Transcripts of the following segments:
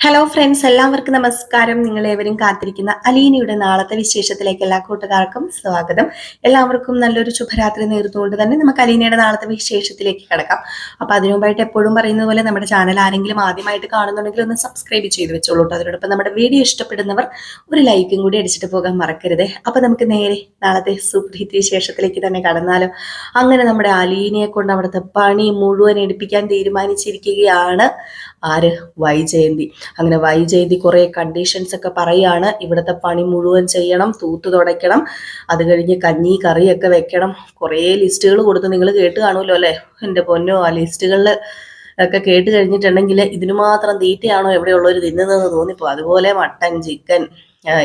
Hello friends എല്ലാവർക്കും നമസ്കാരം. നിങ്ങൾ ഏവരും കാത്തിരിക്കുന്ന അലീനയുടെ നാളത്തെ വിശേഷത്തിലേക്ക് എല്ലാ കൂട്ടുകാർക്കും സ്വാഗതം. എല്ലാവർക്കും നല്ലൊരു ശുഭരാത്രി നേർന്നുകൊണ്ട് തന്നെ നമുക്ക് അലീനയുടെ നാളത്തെ വിശേഷത്തിലേക്ക് കിടക്കാം. അപ്പൊ അതിനുമുമ്പായിട്ട് എപ്പോഴും പറയുന്ന പോലെ നമ്മുടെ ചാനൽ ആരെങ്കിലും ആദ്യമായിട്ട് കാണുന്നുണ്ടെങ്കിൽ ഒന്ന് സബ്സ്ക്രൈബ് ചെയ്ത് വെച്ചോളൂ അതിനോടൊപ്പം നമ്മുടെ വീഡിയോ ഇഷ്ടപ്പെടുന്നവർ ഒരു ലൈക്കും കൂടി അടിച്ചിട്ട് പോകാൻ മറക്കരുത്. അപ്പൊ നമുക്ക് നേരെ നാളത്തെ സൂപ്പർ വിശേഷത്തിലേക്ക് തന്നെ കടന്നാലോ. അങ്ങനെ നമ്മുടെ അലീനയെ കൊണ്ട് അവിടുത്തെ പണി മുഴുവൻ എടുപ്പിക്കാൻ തീരുമാനിച്ചിരിക്കുകയാണ് ആര്? വൈജയന്തി. അങ്ങനെ വൈജയന്തി കുറേ കണ്ടീഷൻസ് ഒക്കെ പറയാണ്. ഇവിടുത്തെ പണി മുഴുവൻ ചെയ്യണം തൂത്ത് തുടയ്ക്കണം. അത് കഴിഞ്ഞ് കഞ്ഞി കറിയൊക്കെ വെക്കണം. കുറേ ലിസ്റ്റുകൾ കൊടുത്ത് നിങ്ങൾ കേട്ട് കാണുമല്ലോ അല്ലേ? എന്റെ പൊന്നോ ആ ലിസ്റ്റുകളിൽ ഒക്കെ കേട്ട് കഴിഞ്ഞിട്ടുണ്ടെങ്കിൽ ഇതിന് മാത്രം തീറ്റയാണോ എവിടെയുള്ളവർ തിന്നുന്നതെന്ന് തോന്നിപ്പോ അതുപോലെ മട്ടൻ ചിക്കൻ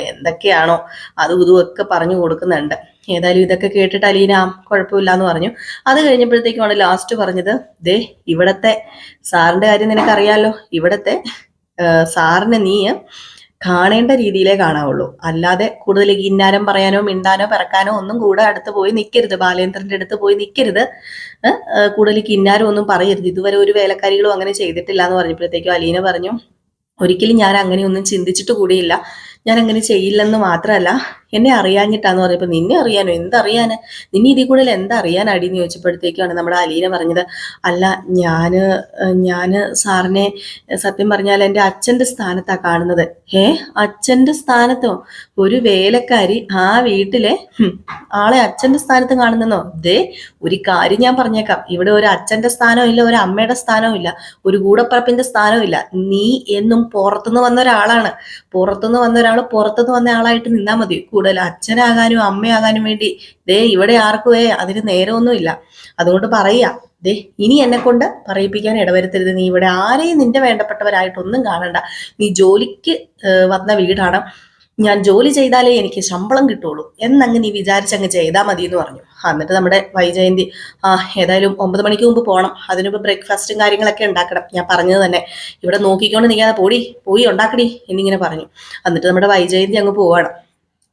എന്തൊക്കെയാണോ അതും ഇതും ഒക്കെ പറഞ്ഞു കൊടുക്കുന്നുണ്ട്. ഏതായാലും ഇതൊക്കെ കേട്ടിട്ട് അലീന "ആ, കുഴപ്പമില്ല എന്ന് പറഞ്ഞു. അത് കഴിഞ്ഞപ്പോഴത്തേക്കുമാണ് ലാസ്റ്റ് പറഞ്ഞത്. ദേ ഇവിടത്തെ സാറിന്റെ കാര്യം നിനക്കറിയാലോ. ഇവിടത്തെ സാറിനെ നീ കാണേണ്ട രീതിയിലേ കാണാവുള്ളൂ. അല്ലാതെ കൂടുതൽ ഇന്നാരം പറയാനോ മിണ്ടാനോ പിറക്കാനോ ഒന്നും കൂടെ അടുത്ത് പോയി നിൽക്കരുത് ബാലേന്ദ്രന്റെ അടുത്ത് പോയി നിൽക്കരുത് കൂടുതൽ കിന്നാരം ഒന്നും പറയരുത്. ഇതുവരെ ഒരു വേലക്കാരികളും അങ്ങനെ ചെയ്തിട്ടില്ല എന്ന് പറഞ്ഞപ്പോഴത്തേക്കും അലീന പറഞ്ഞു ഒരിക്കലും ഞാൻ അങ്ങനെയൊന്നും ചിന്തിച്ചിട്ട് കൂടിയില്ല. ഞാൻ അങ്ങനെ ചെയ്യില്ലെന്ന് മാത്രമല്ല എന്നെ അറിയാഞ്ഞിട്ടാന്ന് പറഞ്ഞപ്പോൾ നിന്നെ അറിയാനോ? എന്തറിയാന്? നിന്നെ ഇതിൽ കൂടുതൽ എന്തറിയാൻ എന്ന് ചോദിച്ചപ്പോഴത്തേക്കാണ് നമ്മുടെ അലീന പറഞ്ഞത്. അല്ല ഞാൻ ഞാൻ സാറിനെ സത്യം പറഞ്ഞാൽ എന്റെ അച്ഛന്റെ സ്ഥാനത്താണ് കാണുന്നത്. ഏ അച്ഛന്റെ സ്ഥാനത്തോ? ഒരു വേലക്കാരി ആ വീട്ടിലെ ആളെ അച്ഛന്റെ സ്ഥാനത്ത് കാണുന്നോ ദേ ഒരു കാര്യം ഞാൻ പറഞ്ഞേക്കാം. ഇവിടെ ഒരു അച്ഛന്റെ സ്ഥാനവും ഇല്ല ഒരു അമ്മയുടെ സ്ഥാനവും ഇല്ല ഒരു കൂടപ്പറപ്പിന്റെ സ്ഥാനവും ഇല്ല. നീ എന്നും പുറത്തുനിന്ന് വന്ന ഒരാളാണ്. പുറത്തുനിന്ന് വന്ന ഒരാൾ പുറത്തുനിന്ന് വന്ന ആളായിട്ട് നിന്നാൽ മതി. കൂടുതൽ അച്ഛനാകാനും അമ്മയാകാനും വേണ്ടി. ദേ ഇവിടെ ആർക്കുവേ അതിന് നേരമൊന്നുമില്ല. അതുകൊണ്ട് പറയാ ദേ ഇനി എന്നെ കൊണ്ട് പറയിപ്പിക്കാൻ ഇടവരുത്തരുത്. നീ ഇവിടെ ആരെയും നിന്റെ വേണ്ടപ്പെട്ടവരായിട്ടൊന്നും കാണണ്ട. നീ ജോലിക്ക് വന്ന വീടാണ്. ഞാൻ ജോലി ചെയ്താലേ എനിക്ക് ശമ്പളം കിട്ടുള്ളൂ. എന്നങ്ങ് നീ വിചാരിച്ചങ്ങ് ചെയ്താൽ മതി എന്ന് പറഞ്ഞു എന്നിട്ട് നമ്മുടെ വൈജയന്തി ആ ഏതായാലും ഒമ്പത് മണിക്ക് മുമ്പ് പോകണം അതിനുമ്പ് ബ്രേക്ക്ഫാസ്റ്റും കാര്യങ്ങളൊക്കെ ഉണ്ടാക്കണം. ഞാൻ പറഞ്ഞത് തന്നെ. ഇവിടെ നോക്കിക്കൊണ്ട് നീ പോടി പോയി ഉണ്ടാക്കടി എന്നിങ്ങനെ പറഞ്ഞു. എന്നിട്ട് നമ്മുടെ വൈജയന്തി അങ്ങ് പോവാണ്.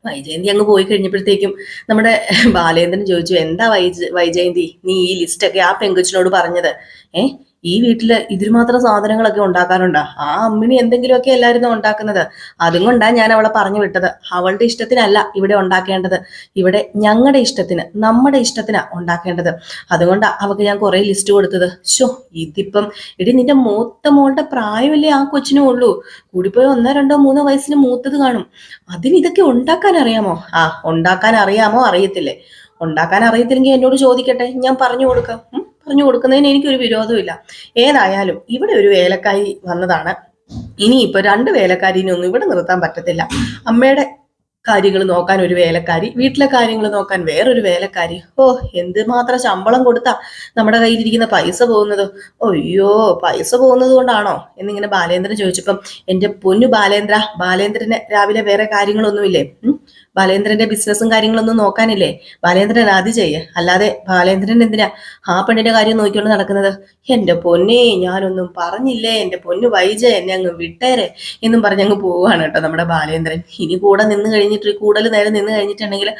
വൈജയന്തി അങ്ങ് പോയി കഴിഞ്ഞപ്പോഴത്തേക്കും നമ്മുടെ ബാലേന്ദ്രൻ ചോദിച്ചു എന്താ വൈജ വൈജയന്തി? നീ ഈ ലിസ്റ്റൊക്കെ ആ പെങ്കുച്ചിനോട് പറഞ്ഞത്. ഏ? ഈ വീട്ടിൽ ഇതിന് മാത്രം സാധനങ്ങളൊക്കെ ഉണ്ടാക്കാറുണ്ടോ? ആ അമ്മിണി എന്തെങ്കിലുമൊക്കെ അല്ലായിരുന്നു ഉണ്ടാക്കുന്നത്. അതും ഞാൻ അവളെ പറഞ്ഞു വിട്ടത്. അവളുടെ ഇഷ്ടത്തിനല്ല ഇവിടെ ഉണ്ടാക്കേണ്ടത്. ഇവിടെ ഞങ്ങളുടെ ഇഷ്ടത്തിന് നമ്മുടെ ഇഷ്ടത്തിനാ ഉണ്ടാക്കേണ്ടത്. അതുകൊണ്ടാ അവക്ക് ഞാൻ കുറെ ലിസ്റ്റ് കൊടുത്തത്. ഷോ ഇതിപ്പം ഇടി നിന്റെ മൂത്ത മോളുടെ പ്രായമല്ലേ ആ കൊച്ചിനും ഉള്ളൂ. കൂടിപ്പോയി ഒന്നോ രണ്ടോ മൂന്നോ വയസ്സിന് മൂത്തത് കാണും. അതിന് ഇതൊക്കെ ഉണ്ടാക്കാൻ അറിയാമോ? ആ ഉണ്ടാക്കാൻ അറിയാമോ അറിയത്തില്ലേ? ഉണ്ടാക്കാൻ അറിയത്തില്ലെങ്കിൽ എന്നോട് ചോദിക്കട്ടെ. ഞാൻ പറഞ്ഞു കൊടുക്കാം. പറഞ്ഞു കൊടുക്കുന്നതിന് എനിക്കൊരു വിരോധമില്ല ഏതായാലും ഇവിടെ ഒരു വേലക്കാരി വന്നതാണ്. ഇനിയിപ്പോ രണ്ട് വേലക്കാരിനൊന്നും ഇവിടെ നിർത്താൻ പറ്റത്തില്ല. അമ്മയുടെ കാര്യങ്ങൾ നോക്കാൻ ഒരു വേലക്കാരി വീട്ടിലെ കാര്യങ്ങൾ നോക്കാൻ വേറൊരു വേലക്കാരി. ഓ എന്ത് മാത്രം ശമ്പളം കൊടുത്താ നമ്മുടെ കയ്യിലിരിക്കുന്ന പൈസ പോകുന്നത്? അയ്യോ പൈസ പോകുന്നത് കൊണ്ടാണോ? എന്നിങ്ങനെ ബാലേന്ദ്രൻ ചോദിച്ചപ്പം എന്റെ പൊന്നു ബാലേന്ദ്ര ബാലേന്ദ്രന് രാവിലെ വേറെ കാര്യങ്ങളൊന്നുമില്ലേ? ബാലേന്ദ്രന്റെ ബിസിനസ്സും കാര്യങ്ങളൊന്നും നോക്കാനില്ലേ? ബാലേന്ദ്രൻ അത് ചെയ്യേ. അല്ലാതെ ബാലേന്ദ്രൻ എന്തിനാ ആ പെണ്ണിന്റെ കാര്യം നോക്കിക്കൊണ്ട് നടക്കുന്നത്? എന്റെ പൊന്നെ ഞാനൊന്നും പറഞ്ഞില്ലേ? എന്റെ പൊന്നു വൈജ എന്നെ അങ്ങ് വിട്ടേരെ എന്നും പറഞ്ഞ് അങ്ങ് പോവാണ് കേട്ടോ നമ്മുടെ ബാലേന്ദ്രൻ. ഇനി കൂടെ നിന്ന് കഴിഞ്ഞിട്ട് കൂടുതൽ നേരം നിന്ന് കഴിഞ്ഞിട്ടുണ്ടെങ്കിൽ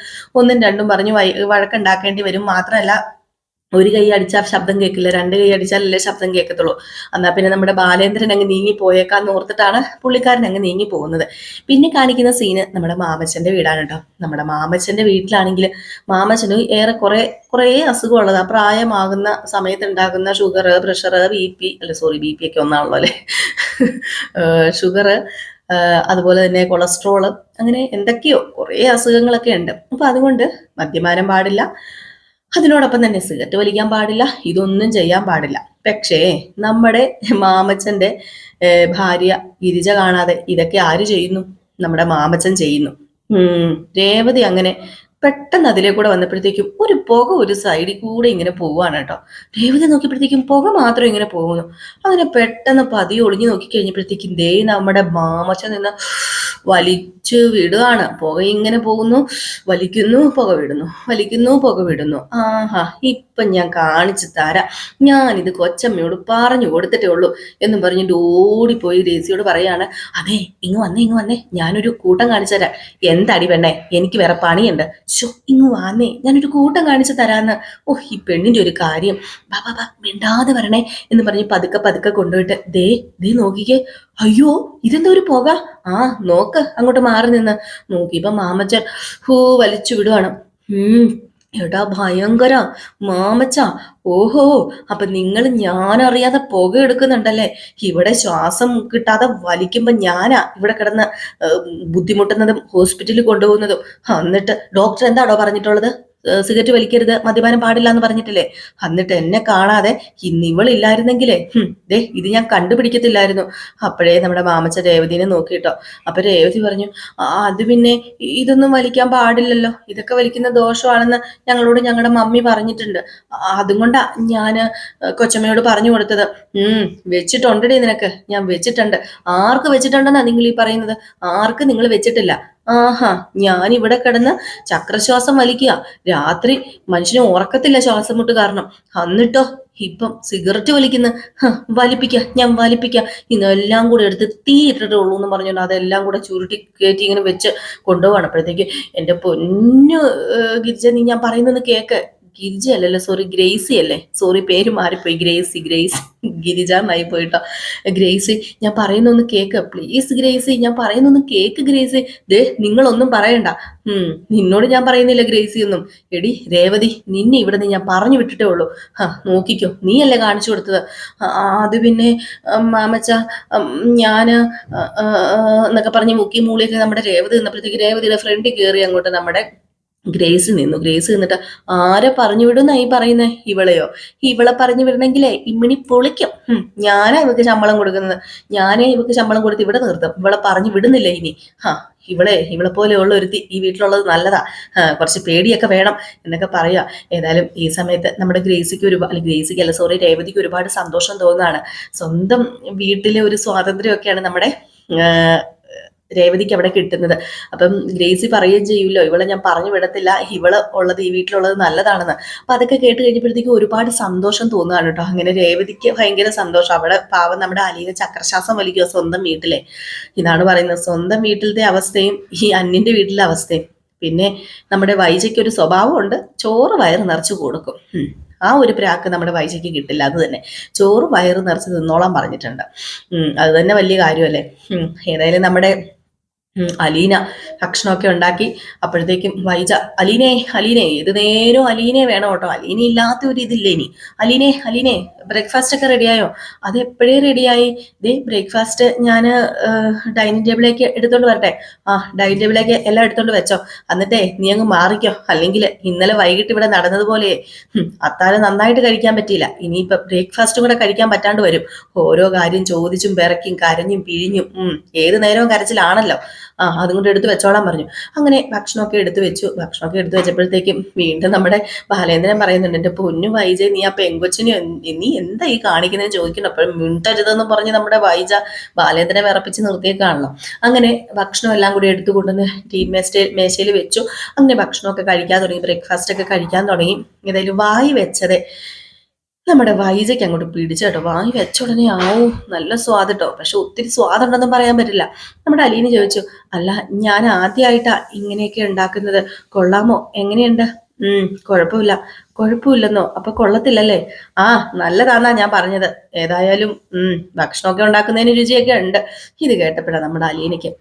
ഒന്നും രണ്ടും പറഞ്ഞ് വഴക്കുണ്ടാക്കേണ്ടി വരും. മാത്രമല്ല ഒരു കൈ അടിച്ചാൽ ശബ്ദം കേൾക്കില്ല രണ്ട് കൈ അടിച്ചാലല്ലേ ശബ്ദം കേൾക്കത്തുള്ളൂ. എന്നാൽ പിന്നെ നമ്മുടെ ബാലേന്ദ്രൻ അങ്ങ് നീങ്ങി പോയേക്കാന്ന് ഓർത്തിട്ടാണ് പുള്ളിക്കാരൻ അങ്ങ് നീങ്ങി പോകുന്നത്. പിന്നെ കാണിക്കുന്ന സീന് നമ്മുടെ മാമച്ചന്റെ വീടാണ് കേട്ടോ. നമ്മുടെ മാമച്ചന്റെ വീട്ടിലാണെങ്കിൽ മാമച്ചന് ഏറെ കുറെ കുറേ അസുഖമുള്ളത്. ആ പ്രായമാകുന്ന സമയത്ത് ഉണ്ടാകുന്ന ഷുഗർ പ്രഷർ ബി പി അല്ല സോറി ബി പി ഒക്കെ ഒന്നാണല്ലോ അല്ലേ? ഷുഗർ അതുപോലെ തന്നെ കൊളസ്ട്രോൾ അങ്ങനെ എന്തൊക്കെയോ കുറേ അസുഖങ്ങളൊക്കെ ഉണ്ട്. അപ്പൊ അതുകൊണ്ട് മദ്യപാനം പാടില്ല. അതിനോടൊപ്പം തന്നെ സിഗരറ്റ് വലിക്കാൻ പാടില്ല ഇതൊന്നും ചെയ്യാൻ പാടില്ല. പക്ഷേ നമ്മുടെ മാമച്ചന്റെ ഭാര്യ ഗിരിജ കാണാതെ ഇതൊക്കെ ആര് ചെയ്യുന്നു? നമ്മുടെ മാമച്ചൻ ചെയ്യുന്നു. രേവതി അങ്ങനെ പെട്ടെന്ന് അതിലെ കൂടെ വന്നപ്പോഴത്തേക്കും ഒരു പുക ഒരു സൈഡിൽ കൂടെ ഇങ്ങനെ പോവാണ് കേട്ടോ. ദൈവത്തെ നോക്കിയപ്പോഴത്തേക്കും പുക മാത്രം ഇങ്ങനെ പോകുന്നു. അങ്ങനെ പെട്ടെന്ന് പതി ഒളിഞ്ഞു നോക്കി കഴിഞ്ഞപ്പോഴത്തേക്കും ദേ നമ്മുടെ മാമച്ച നിന്ന് വലിച്ചു വിടുകയാണ്. പുക ഇങ്ങനെ പോകുന്നു വലിക്കുന്നു പുക വിടുന്നു വലിക്കുന്നു പുക വിടുന്നു. ആഹാ ഇപ്പം ഞാൻ കാണിച്ചു തരാം. ഞാനിത് കൊച്ചമ്മയോട് പറഞ്ഞു കൊടുത്തിട്ടേ ഉള്ളൂ എന്നും പറഞ്ഞിട്ട് ഓടിപ്പോയി രേസിയോട് പറയാണ് അതെ ഇങ്ങ് വന്നേ ഇങ്ങ് വന്നേ ഞാനൊരു കൂട്ടം കാണിച്ചു തരാം. എന്താടി പെണ്ണെ എനിക്ക് വേറെ പണിയുണ്ട്. ഷോ ഇങ്ങ് വന്നേ ഞാനൊരു കൂട്ടം കാണിച്ചു തരാന്ന്. ഓ ഈ പെണ്ണിന്റെ ഒരു കാര്യം. ബാ ബാ ബാ മിണ്ടാതെ വരണേ എന്ന് പറഞ്ഞ് പതുക്കെ പതുക്കെ കൊണ്ടുപോയിട്ട് ദേ ദേ നോക്കിക്കേ. അയ്യോ ഇതെന്താ ഒരു പുക? ആ നോക്ക് അങ്ങോട്ട് മാറി നിന്ന്. നോക്കി നോക്കിയപ്പോ മാമച്ചൻ ഹൂ വലിച്ചു വിടുവാണ്. എടാ ഭയങ്കര മാമച്ച. ഓഹോ അപ്പൊ നിങ്ങൾ ഞാൻ അറിയാതെ പുക എടുക്കുന്നുണ്ടല്ലേ? ഇവിടെ ശ്വാസം കിട്ടാതെ വലിക്കുമ്പോ ഞാനാ ഇവിടെ കിടന്ന് ബുദ്ധിമുട്ടുന്നതും ഹോസ്പിറ്റലിൽ കൊണ്ടുപോകുന്നതും. എന്നിട്ട് ഡോക്ടർ എന്താടോ പറഞ്ഞിട്ടുള്ളത്? സിഗരറ്റ് വലിക്കരുത് മദ്യപാനം പാടില്ല എന്ന് പറഞ്ഞിട്ടില്ലേ? എന്നിട്ട് എന്നെ കാണാതെ ഇന്ന് ഇവളില്ലായിരുന്നെങ്കിലേ ദേ ഇത് ഞാൻ കണ്ടുപിടിക്കത്തില്ലായിരുന്നു. അപ്പോഴേ നമ്മുടെ മാമച്ച രേവതിനെ നോക്കിയിട്ടോ. അപ്പൊ രേവതി പറഞ്ഞു "ആ, അത് പിന്നെ ഇതൊന്നും വലിക്കാൻ പാടില്ലല്ലോ. ഇതൊക്കെ വലിക്കുന്ന ദോഷമാണെന്ന് ഞങ്ങളോട് ഞങ്ങളുടെ മമ്മി പറഞ്ഞിട്ടുണ്ട്. അതുകൊണ്ടാ അതും കൊണ്ടാ ഞാൻ കൊച്ചമ്മയോട് പറഞ്ഞു കൊടുത്തത്. ഉം വെച്ചിട്ടുണ്ടടി നിനക്ക്. ഞാൻ വെച്ചിട്ടുണ്ട്. ആർക്ക് വെച്ചിട്ടുണ്ടെന്നാ നിങ്ങൾ ഈ പറയുന്നത്? ആർക്ക് നിങ്ങൾ വെച്ചിട്ടില്ല. ആഹാ ഞാൻ ഇവിടെ കിടന്ന് ചക്രശ്വാസം വലിക്കുക. രാത്രി മനുഷ്യന് ഉറക്കത്തില്ല ശ്വാസം മുട്ട് കാരണം. എന്നിട്ടോ ഇപ്പം സിഗരറ്റ് വലിക്കുന്ന. വലിപ്പിക്ക ഞാൻ വലിപ്പിക്ക. ഇന്നെല്ലാം കൂടെ എടുത്ത് തീ ഇട്ടിട്ടേ ഉള്ളൂ എന്ന് പറഞ്ഞുകൊണ്ട് അതെല്ലാം കൂടെ ചുരുട്ടി കയറ്റി ഇങ്ങനെ വെച്ച് കൊണ്ടുപോകണം അപ്പോഴത്തേക്ക് എന്റെ പൊന്നു ഗിരിജ നീ ഞാൻ പറയുന്നത് കേക്ക്. ഗിരിജ അല്ലല്ലോ സോറി ഗ്രേസി അല്ലേ? സോറി പേര് മാറിപ്പോയി. Gracy Gracy. ഗിരിജ എന്നായി പോയിട്ടോ. ഗ്രേസി ഞാൻ പറയുന്നൊന്ന് കേക്ക് പ്ലീസ് ഗ്രേസി. ഞാൻ പറയുന്നൊന്ന് കേക്ക് ഗ്രേസി. ദേ നിങ്ങളൊന്നും പറയണ്ട. ഉം നിന്നോട് ഞാൻ പറയുന്നില്ല ഗ്രേസി ഒന്നും. എടി രേവതി നിന്നെ ഇവിടെ നിന്ന് ഞാൻ പറഞ്ഞു വിട്ടിട്ടേ ഉള്ളൂ. ഹാ നോക്കിക്കോ. നീയല്ലേ കാണിച്ചു കൊടുത്തത്? ആ, ആ, അത് പിന്നെ മാമച്ച ഞാൻ ആ, ആ, ആ, എന്നൊക്കെ പറഞ്ഞ് മുക്കി മൂളിയൊക്കെ നമ്മുടെ രേവതി നിന്നപ്പോഴത്തേക്ക് രേവതിയുടെ ഫ്രണ്ടിൽ കയറി അങ്ങോട്ട് നമ്മുടെ ഗ്രേസ് നിന്നു. ഗ്രേസ് നിന്നിട്ട് ആരെ പറഞ്ഞു വിടുന്നായി പറയുന്നേ? ഇവളെയോ? ഇവളെ പറഞ്ഞു വിടണമെങ്കിലേ ഇമ്മിണി പൊളിക്കും. ഞാനാ ഇവക്ക് ശമ്പളം കൊടുക്കുന്നത്. ഞാനേ ഇവക്ക് ശമ്പളം കൊടുത്ത് ഇവിടെ നിർത്തും. ഇവളെ പറഞ്ഞു വിടുന്നില്ല ഇനി? ഹാ ഇവളെ ഇവളെ പോലെയുള്ള ഒരുത്തി ഈ വീട്ടിലുള്ളത് നല്ലതാ. കുറച്ച് പേടിയൊക്കെ വേണം എന്നൊക്കെ പറയുക ഏതായാലും ഈ സമയത്ത് നമ്മുടെ ഗ്രേസിക്ക് ഒരു അല്ല ഗ്രേസിക്ക് അല്ല സോറി രേവതിക്ക് ഒരുപാട് സന്തോഷം തോന്നുന്നതാണ് സ്വന്തം വീട്ടിലെ ഒരു സ്വാതന്ത്ര്യമൊക്കെയാണ് നമ്മുടെ രേവതിക്ക് അവിടെ കിട്ടുന്നത്. അപ്പം ഗ്രേസി പറയുകയും ചെയ്യൂല്ലോ ഇവളെ ഞാൻ പറഞ്ഞു വിടത്തില്ല ഇവൾ ഉള്ളത് ഈ വീട്ടിലുള്ളത് നല്ലതാണെന്ന്. അപ്പൊ അതൊക്കെ കേട്ട് കഴിഞ്ഞപ്പോഴത്തേക്ക് ഒരുപാട് സന്തോഷം തോന്നുകയാണ് കേട്ടോ. അങ്ങനെ രേവതിക്ക് ഭയങ്കര സന്തോഷം. അവിടെ പാവം നമ്മുടെ അലീന ചക്രശ്വാസം വലിക്കുക സ്വന്തം വീട്ടിലെ. ഇതാണ് പറയുന്നത് സ്വന്തം വീട്ടിലത്തെ അവസ്ഥയും ഈ അന്യന്റെ വീട്ടിലെ അവസ്ഥയും. പിന്നെ നമ്മുടെ വൈജയ്ക്ക് ഒരു സ്വഭാവമുണ്ട് ചോറ് വയറ് നിറച്ച് കൊടുക്കും. ആ ഒരു പ്രാക്ക് നമ്മുടെ വൈജയ്ക്ക് കിട്ടില്ല അത് തന്നെ. ചോറ് വയറ് നിറച്ച് തിന്നോളാൻ പറഞ്ഞിട്ടുണ്ട്. ഉം, അത് തന്നെ വലിയ കാര്യമല്ലേ? ഏതായാലും നമ്മുടെ ഉം, അലീന ഭക്ഷണമൊക്കെ ഉണ്ടാക്കി അപ്പോഴത്തേക്കും വൈജ അലീനെ അലീനെ ഏത് നേരവും അലീനെ വേണം കേട്ടോ. അലീന ഇല്ലാത്ത ഒരു ഇതില്ലേ ഇനി? അലീനെ അലീനെ ബ്രേക്ക്ഫാസ്റ്റ് ഒക്കെ റെഡിയായോ അത് എപ്പോഴേ റെഡിയായി ദേ ബ്രേക്ക്ഫാസ്റ്റ് ഞാൻ ഡൈനിങ് ടേബിളിലേക്ക് എടുത്തോണ്ട് വരട്ടെ. ആ ഡൈനിങ് ടേബിളിലേക്ക് എല്ലാം എടുത്തോണ്ട് വെച്ചോ. എന്നിട്ടേ നീ അങ്ങ് മാറിക്കോ. അല്ലെങ്കിൽ ഇന്നലെ വൈകിട്ട് ഇവിടെ നടന്നതുപോലെ അത്താഴം നന്നായിട്ട് കഴിക്കാൻ പറ്റിയില്ല. ഇനിയിപ്പോ ബ്രേക്ക്ഫാസ്റ്റും കൂടെ കഴിക്കാൻ പറ്റാണ്ട് വരും. ഓരോ കാര്യം ചോദിച്ചും പിറക്കും കരഞ്ഞും പിഴിഞ്ഞും. ഏത് നേരവും കരച്ചിലാണല്ലോ. ആ അതും കൂടെ എടുത്ത് വെച്ചോളാൻ പറഞ്ഞു. അങ്ങനെ ഭക്ഷണമൊക്കെ എടുത്ത് വെച്ചു. ഭക്ഷണമൊക്കെ എടുത്ത് വെച്ചപ്പോഴത്തേക്കും വീണ്ടും നമ്മുടെ ബാലേന്ദ്രൻ പറയുന്നുണ്ട് എന്റെ പൊന്നു വൈജ നീ ആ പെങ്കൊച്ചിനെ നീ എന്താ ഈ കാണിക്കുന്നതെന്ന് ചോദിക്കണം അപ്പോഴും മിണ്ടരുതെന്ന് പറഞ്ഞ് നമ്മുടെ വൈജ ബാലേന്ദ്രനെ വിറപ്പിച്ച് നിർത്തിയേക്കാണല്ലോ അങ്ങനെ ഭക്ഷണം എല്ലാം കൂടി എടുത്തു കൊണ്ടുവന്ന് ടീ മേശ മേശയിൽ വെച്ചു. അങ്ങനെ ഭക്ഷണമൊക്കെ കഴിക്കാൻ തുടങ്ങി. ബ്രേക്ക്ഫാസ്റ്റ് ഒക്കെ കഴിക്കാൻ തുടങ്ങി. ഏതായാലും വായി വെച്ചതേ നമ്മുടെ വൈജയ്ക്ക് അങ്ങോട്ട് പിടിച്ചു കേട്ടോ. വാങ്ങി വെച്ച ഉടനെ ആവും നല്ല സ്വാദ് കേട്ടോ പക്ഷെ ഒത്തിരി സ്വാദുണ്ടെന്നും പറയാൻ പറ്റില്ല. നമ്മുടെ അലീന് ചോദിച്ചു അല്ല ഞാൻ ആദ്യമായിട്ടാ ഇങ്ങനെയൊക്കെ ഉണ്ടാക്കുന്നത്. കൊള്ളാമോ? എങ്ങനെയുണ്ട്? ഉം കുഴപ്പമില്ല. കുഴപ്പമില്ലെന്നോ? അപ്പൊ കൊള്ളത്തില്ലല്ലേ? ആ നല്ലതാന്നാ ഞാൻ പറഞ്ഞത്. ഏതായാലും ഉം ഭക്ഷണമൊക്കെ ഉണ്ടാക്കുന്നതിന് രുചിയൊക്കെ ഉണ്ട്. ഇത് കേട്ടപ്പോഴാണ് നമ്മുടെ അലീനയ്ക്ക്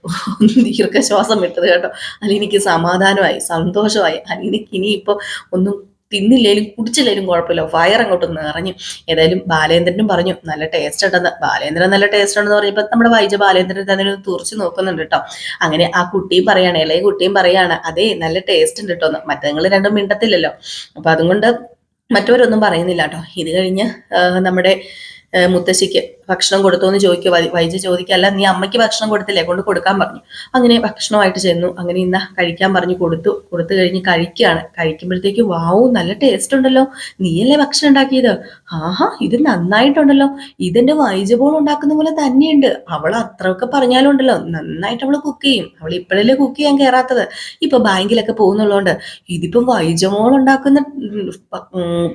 ദീർഘശ്വാസം വിട്ടത് കേട്ടോ. അലീനയ്ക്ക് സമാധാനമായി സന്തോഷമായി. അലീനയ്ക്ക് ഇനിയിപ്പോ ഒന്നും തിന്നില്ലേലും കുടിച്ചില്ലേലും കുഴപ്പമില്ല. വയർ അങ്ങോട്ട് നിറഞ്ഞു ഏതായാലും ബാലേന്ദ്രനും പറഞ്ഞു നല്ല ടേസ്റ്റ് ഉണ്ടെന്ന്. ബാലേന്ദ്രൻ നല്ല ടേസ്റ്റ് ഉണ്ടെന്ന് പറഞ്ഞപ്പോൾ നമ്മുടെ വൈജ ബാലേന്ദ്രൻ തന്നെ ഒന്ന് തുറച്ചു നോക്കുന്നുണ്ട് കേട്ടോ. അങ്ങനെ ആ കുട്ടിയും പറയാണ് ഇളയ കുട്ടിയും പറയാണ് അതേ നല്ല ടേസ്റ്റ് ഉണ്ട് കേട്ടോ. എന്ന് നിങ്ങൾ രണ്ടും മിണ്ടത്തില്ലല്ലോ. അപ്പൊ അതുകൊണ്ട് മറ്റവരൊന്നും പറയുന്നില്ല കേട്ടോ. ഇത് കഴിഞ്ഞ് നമ്മുടെ മുത്തശ്ശിക്ക് ഭക്ഷണം കൊടുത്തോ എന്ന് ചോദിക്കുക. വൈ- വൈദ്യ ചോദിക്കല്ല നീ അമ്മയ്ക്ക് ഭക്ഷണം കൊടുത്തില്ലേ? കൊണ്ട് കൊടുക്കാൻ പറഞ്ഞു. അങ്ങനെ ഭക്ഷണമായിട്ട് ചെന്നു. അങ്ങനെ ഇന്ന കഴിക്കാൻ പറഞ്ഞു കൊടുത്തു. കൊടുത്തു കഴിഞ്ഞ് കഴിക്കുകയാണ്. കഴിക്കുമ്പോഴത്തേക്ക് വാവു നല്ല ടേസ്റ്റ് ഉണ്ടല്ലോ. നീയല്ലേ ഭക്ഷണം ഉണ്ടാക്കിയത്? ആഹാ ഇത് നന്നായിട്ടുണ്ടല്ലോ. ഇതെന്റെ വൈജപോൾ ഉണ്ടാക്കുന്ന പോലെ തന്നെയുണ്ട്. അവൾ അത്രയൊക്കെ പറഞ്ഞാലും ഉണ്ടല്ലോ നന്നായിട്ട് അവൾ കുക്ക് ചെയ്യും. അവൾ ഇപ്പോഴല്ലേ കുക്ക് ചെയ്യാൻ കയറാത്തത് ഇപ്പൊ ബാങ്കിലൊക്കെ പോകുന്നുള്ളതുകൊണ്ട് ഇതിപ്പം വൈജമോൾ ഉണ്ടാക്കുന്ന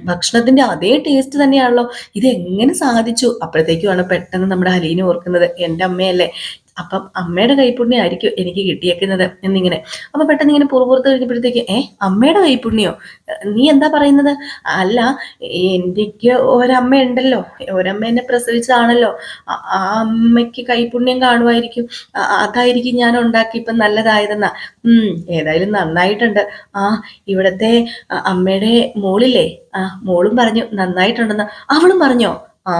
ഭക്ഷണത്തിന്റെ അതേ ടേസ്റ്റ് തന്നെയാണല്ലോ. ഇത് എങ്ങനെ സാധിച്ചു അപ്പോഴത്തേക്കുമാണ് പെട്ടെന്ന് നമ്മുടെ ഹലീനെ ഓർക്കുന്നത് എന്റെ അമ്മയല്ലേ? അപ്പം അമ്മയുടെ കൈപ്പുണ്യമായിരിക്കും എനിക്ക് കിട്ടിയേക്കുന്നത് എന്നിങ്ങനെ. അപ്പം പെട്ടെന്ന് ഇങ്ങനെ പുറപുറത്ത് കഴിഞ്ഞപ്പോഴത്തേക്ക് ഏ അമ്മയുടെ കൈപ്പുണ്യോ? നീ എന്താ പറയുന്നത്? അല്ല എനിക്ക് ഒരമ്മ ഉണ്ടല്ലോ ഒരമ്മ എന്നെ പ്രസവിച്ചതാണല്ലോ. ആ അമ്മയ്ക്ക് കൈപ്പുണ്യം കാണുമായിരിക്കും. അതായിരിക്കും ഞാൻ ഉണ്ടാക്കി ഇപ്പം നല്ലതായതെന്നാ. ഏതായാലും നന്നായിട്ടുണ്ട്. ആ ഇവിടത്തെ അമ്മയുടെ മോളില്ലേ? ആ മോളും പറഞ്ഞു നന്നായിട്ടുണ്ടെന്ന്. അവളും പറഞ്ഞോ? ആ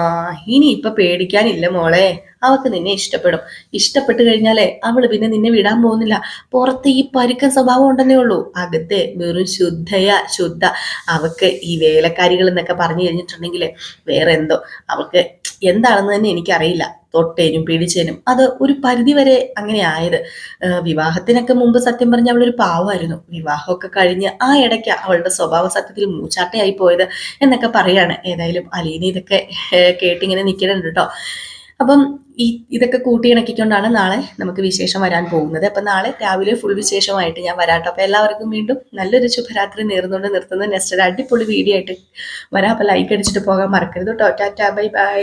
ഇനി ഇപ്പൊ പേടിക്കാനില്ല മോളെ. അവക്ക് നിന്നെ ഇഷ്ടപ്പെടും. ഇഷ്ടപ്പെട്ട് കഴിഞ്ഞാലേ അവൾ പിന്നെ നിന്നെ വിടാൻ പോകുന്നില്ല. പുറത്ത് ഈ പരുക്കൻ സ്വഭാവം ഉണ്ടെന്നേ ഉള്ളൂ. അകത്തെ വെറും ശുദ്ധയ ശുദ്ധ. അവക്ക് ഈ വേലക്കാരികൾ എന്നൊക്കെ പറഞ്ഞു കഴിഞ്ഞിട്ടുണ്ടെങ്കിൽ വേറെ എന്തോ. അവൾക്ക് എന്താണെന്ന് തന്നെ എനിക്കറിയില്ല. തൊട്ടേനും പിടിച്ചേനും. അത് ഒരു പരിധിവരെ അങ്ങനെ ആയത്. വിവാഹത്തിനൊക്കെ മുമ്പ് സത്യം പറഞ്ഞ അവളൊരു പാവമായിരുന്നു. വിവാഹമൊക്കെ കഴിഞ്ഞ് ആ ഇടയ്ക്ക് അവളുടെ സ്വഭാവ സത്യത്തിൽ മൂച്ചാട്ടയായി പോയത് എന്നൊക്കെ പറയാണ്. ഏതായാലും അലീന ഇതൊക്കെ കേട്ടിങ്ങനെ നിൽക്കണുണ്ട് കേട്ടോ. അപ്പം ഈ ഇതൊക്കെ കൂട്ടിയിണക്കിക്കൊണ്ടാണ് നാളെ നമുക്ക് വിശേഷം വരാൻ പോകുന്നത്. അപ്പം നാളെ രാവിലെ ഫുൾ വിശേഷമായിട്ട് ഞാൻ വരാട്ടോ അപ്പം എല്ലാവർക്കും വീണ്ടും നല്ലൊരു ശുഭരാത്രി നേർന്നുകൊണ്ട് നിർത്തുന്നത് നെക്സ്റ്റ് ഒരു അടിപൊളി വീഡിയോ ആയിട്ട് വരാം. അപ്പം ലൈക്ക് അടിച്ചിട്ട് പോകാൻ മറക്കരുത് കേട്ടോ. Tata bye bye